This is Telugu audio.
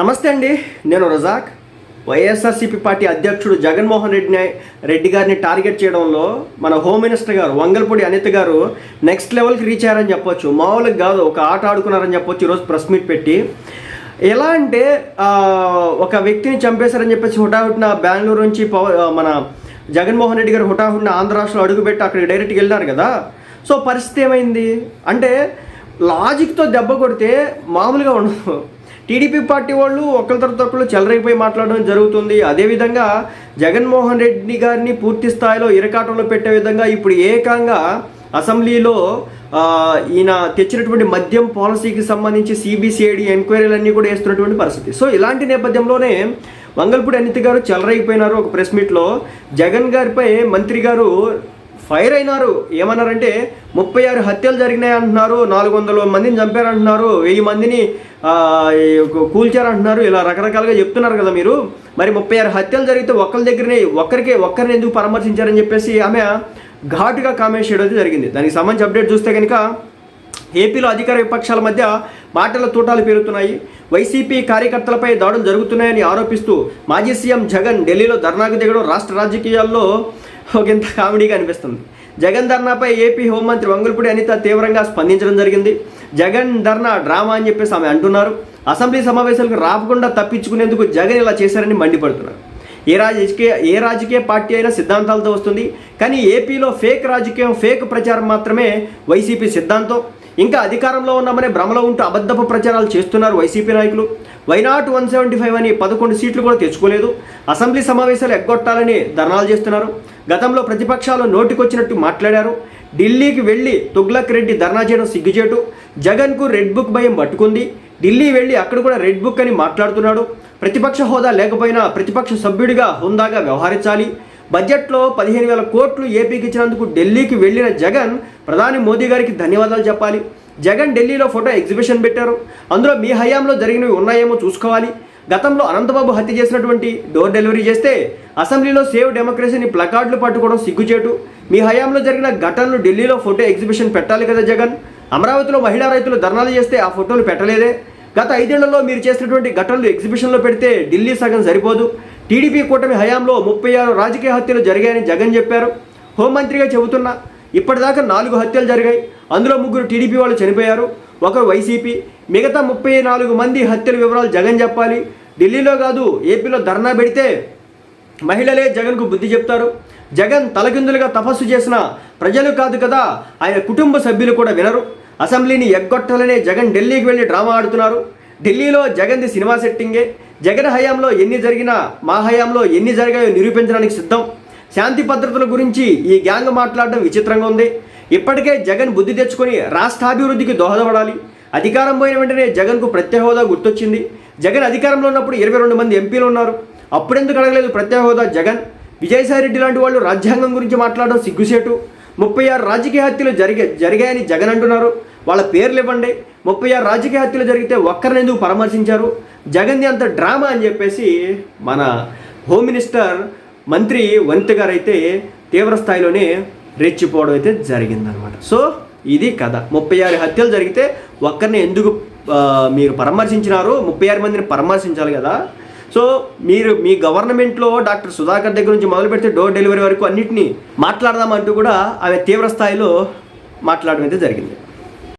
నమస్తే అండి నేను రజాక్. వైఎస్ఆర్సీపీ పార్టీ అధ్యక్షుడు జగన్మోహన్ రెడ్డిని రెడ్డి గారిని టార్గెట్ చేయడంలో మన హోమ్ మినిస్టర్ గారు వంగల్పూడి అనిత గారు నెక్స్ట్ లెవెల్కి రీచ్ అయ్యారని చెప్పొచ్చు. మామూలుగా కాదు ఒక ఆట ఆడుకున్నారని చెప్పొచ్చు ఈరోజు ప్రెస్ మీట్ పెట్టి. ఎలా అంటే ఒక వ్యక్తిని చంపేశారని చెప్పేసి హుటాహుటిన బెంగళూరు నుంచి పవ- మన జగన్మోహన్ రెడ్డి గారు హుటాహుటిన ఆంధ్ర రాష్ట్రంలో అడుగుపెట్టి అక్కడికి డైరెక్ట్గా వెళ్ళినారు కదా. సో పరిస్థితి ఏమైంది? అంటే లాజిక్తో దెబ్బ కొడితే మామూలుగా ఉండదు. టీడీపీ పార్టీ వాళ్ళు ఒకరి తర్వాత ఒకళ్ళు చెలరైపోయి మాట్లాడడం జరుగుతుంది. అదేవిధంగా జగన్మోహన్ రెడ్డి గారిని పూర్తి స్థాయిలో ఇరకాటంలో పెట్టే విధంగా ఇప్పుడు ఏకంగా అసెంబ్లీలో ఈయన తెచ్చినటువంటి మద్యం పాలసీకి సంబంధించి సిబిసిఐడి ఎంక్వైరీలన్నీ కూడా వేస్తున్నటువంటి పరిస్థితి. సో ఇలాంటి నేపథ్యంలోనే మంగళపూడి అనిత గారు చెలరైపోయినారు ఒక ప్రెస్ మీట్లో. జగన్ గారిపై మంత్రి గారు ఫైర్ అయినారు. ఏమన్నారంటే ముప్పై ఆరు హత్యలు జరిగినాయి అంటున్నారు నాలుగు వందల మందిని చంపారంటున్నారు వెయ్యి మందిని కూల్చారంటున్నారు ఇలా రకరకాలుగా చెప్తున్నారు కదా మీరు. మరి ముప్పై ఆరు హత్యలు జరిగితే ఒక్కరి దగ్గరనే ఒక్కరికే ఒక్కరిని ఎందుకు పరామర్శించారని చెప్పేసి ఆమె ఘాటుగా కామెంట్ చేయడం అయితే జరిగింది. దానికి సంబంధించి అప్డేట్ చూస్తే కనుక ఏపీలో అధికార విపక్షాల మధ్య మాటల తూటాలు పెరుగుతున్నాయి వైసీపీ కార్యకర్తలపై దాడులు జరుగుతున్నాయని ఆరోపిస్తూ మాజీ సీఎం జగన్ ఢిల్లీలో ధర్నాకు దిగడం రాష్ట్ర రాజకీయాల్లో ఒకంత కామెడీగా అనిపిస్తుంది జగన్ ధర్నాపై ఏపీ హోంమంత్రి వంగులపూడి అనిత తీవ్రంగా స్పందించడం జరిగింది. జగన్ ధర్నా డ్రామా అని చెప్పేసి ఆమె అంటున్నారు. అసెంబ్లీ సమావేశాలకు రాకుండా తప్పించుకునేందుకు జగన్ ఇలా చేశారని మండిపడుతున్నారు. ఏ రాజకీయ ఏ రాజకీయ పార్టీ అయినా సిద్ధాంతాలతో వస్తుంది. కానీ ఏపీలో ఫేక్ రాజకీయం ఫేక్ ప్రచారం మాత్రమే వైసీపీ సిద్ధాంతం. ఇంకా అధికారంలో ఉన్నామనే భ్రమలో ఉంటూ అబద్ధపు ప్రచారాలు చేస్తున్నారు వైసీపీ నాయకులు. వైనాట్ వన్ సెవెంటీ ఫైవ్ అని పదకొండు సీట్లు కూడా తెచ్చుకోలేదు. అసెంబ్లీ సమావేశాలు ఎగ్గొట్టాలని ధర్నాలు చేస్తున్నారు. గతంలో ప్రతిపక్షాలు నోటికొచ్చినట్టు మాట్లాడారు. ఢిల్లీకి వెళ్ళి తుగ్లక్ రెడ్డి ధర్నా చేయడం సిగ్గుచేటు. జగన్కు రెడ్ బుక్ భయం పట్టుకుంది. ఢిల్లీ వెళ్ళి అక్కడ కూడా రెడ్ బుక్ అని మాట్లాడుతున్నాడు. ప్రతిపక్ష హోదా లేకపోయినా ప్రతిపక్ష సభ్యుడిగా హుందాగా వ్యవహరించాలి. బడ్జెట్లో పదిహేను వేల కోట్లు ఏపీకి ఇచ్చినందుకు ఢిల్లీకి వెళ్ళిన జగన్ ప్రధాని మోదీ గారికి ధన్యవాదాలు చెప్పాలి. జగన్ ఢిల్లీలో ఫోటో ఎగ్జిబిషన్ పెట్టారు. అందులో మీ హయాంలో జరిగినవి ఉన్నాయేమో చూసుకోవాలి. గతంలో అనంతబాబు హత్య చేసినటువంటి డోర్ డెలివరీ చేస్తే అసెంబ్లీలో సేవ్ డెమోక్రసీని ప్లకార్డులు పట్టుకోవడం సిగ్గుచేటు. మీ హయాంలో జరిగిన ఘటనలు ఢిల్లీలో ఫోటో ఎగ్జిబిషన్ పెట్టాలి కదా జగన్. అమరావతిలో మహిళా రైతులు ధర్నాలు చేస్తే ఆ ఫోటోలు పెట్టలేదే. గత ఐదేళ్ళలో మీరు చేసినటువంటి ఘటనలు ఎగ్జిబిషన్లో పెడితే ఢిల్లీ సగం సరిపోదు. టీడీపీ కూటమి హయాంలో ముప్పై ఆరు రాజకీయ హత్యలు జరిగాయని జగన్ చెప్పారు. హోంమంత్రిగా చెబుతున్నా ఇప్పటిదాకా నాలుగు హత్యలు జరిగాయి. అందులో ముగ్గురు టీడీపీ వాళ్ళు చనిపోయారు. ఒకరు వైసీపీ. మిగతా ముప్పై నాలుగు మంది హత్యల వివరాలు జగన్ చెప్పాలి. ఢిల్లీలో కాదు ఏపీలో ధర్నా పెడితే మహిళలే జగన్కు బుద్ధి చెప్తారు. జగన్ తలకిందులుగా తపస్సు చేసిన ప్రజలు కాదు కదా ఆయన కుటుంబ సభ్యులు కూడా వినరు. అసెంబ్లీని ఎగ్గొట్టాలనే జగన్ ఢిల్లీకి వెళ్ళి డ్రామా ఆడుతున్నారు. ఢిల్లీలో జగన్ది సినిమా సెట్టింగే. జగన్ హయాంలో ఎన్ని జరిగినా మా హయాంలో ఎన్ని జరిగాయో నిరూపించడానికి సిద్ధం. శాంతి భద్రతల గురించి ఈ గ్యాంగ్ మాట్లాడడం విచిత్రంగా ఉంది. ఇప్పటికే జగన్ బుద్ధి తెచ్చుకొని రాష్ట్రాభివృద్ధికి దోహదపడాలి. అధికారం పోయిన వెంటనే జగన్కు ప్రత్యేక హోదా గుర్తొచ్చింది. జగన్ అధికారంలో ఉన్నప్పుడు ఇరవై రెండు మంది ఎంపీలు ఉన్నారు. అప్పుడెందుకు అడగలేదు ప్రత్యేక హోదా జగన్? విజయసాయి రెడ్డి లాంటి వాళ్ళు రాజ్యాంగం గురించి మాట్లాడడం సిగ్గుసేటు. ముప్పై ఆరు రాజకీయ హత్యలు జరిగే జరిగాయని జగన్ అంటున్నారు. వాళ్ళ పేర్లు ఇవ్వండి. ముప్పై ఆరు రాజకీయ హత్యలు జరిగితే ఒక్కరిని ఎందుకు పరామర్శించారు? జగన్ది అంత డ్రామా అని చెప్పేసి మన హోమ్ మినిస్టర్ మంత్రి వంతి గారు అయితే తీవ్ర స్థాయిలోనే రెచ్చిపోవడం అయితే జరిగిందనమాట సో ఇది కథ. ముప్పై ఆరు హత్యలు జరిగితే ఒక్కరిని ఎందుకు మీరు పరామర్శించినారు? ముప్పై ఆరు మందిని పరామర్శించాలి కదా. సో మీరు మీ గవర్నమెంట్లో డాక్టర్ సుధాకర్ దగ్గర నుంచి మొదలు పెడితే డోర్ డెలివరీ వరకు అన్నింటినీ మాట్లాడదామంటూ కూడా ఆమె తీవ్ర స్థాయిలో మాట్లాడడం అయితే జరిగింది.